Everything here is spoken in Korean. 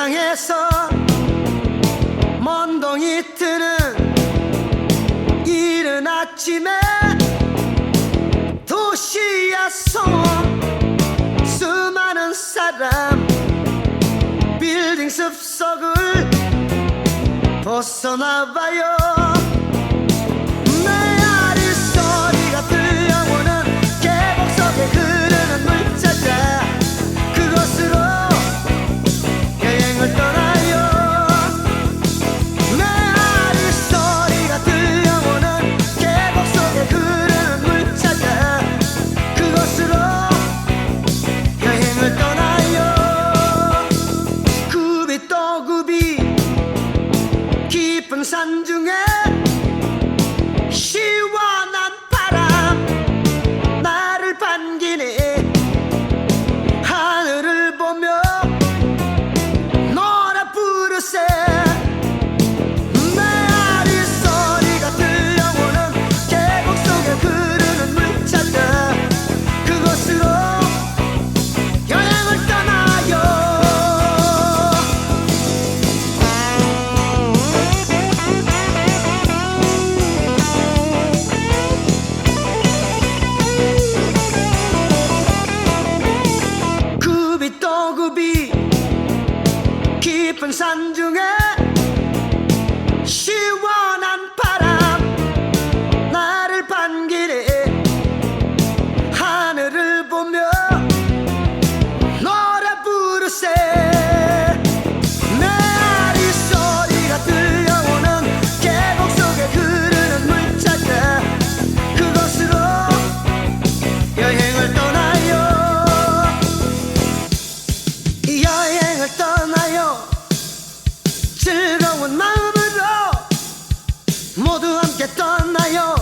향해서 먼동이 트는 이른 아침에 도시에서 수많은 사람 빌딩 숲속을 벗어나봐요. 깊은 산중에 마음으로 모두 함께 떠나요.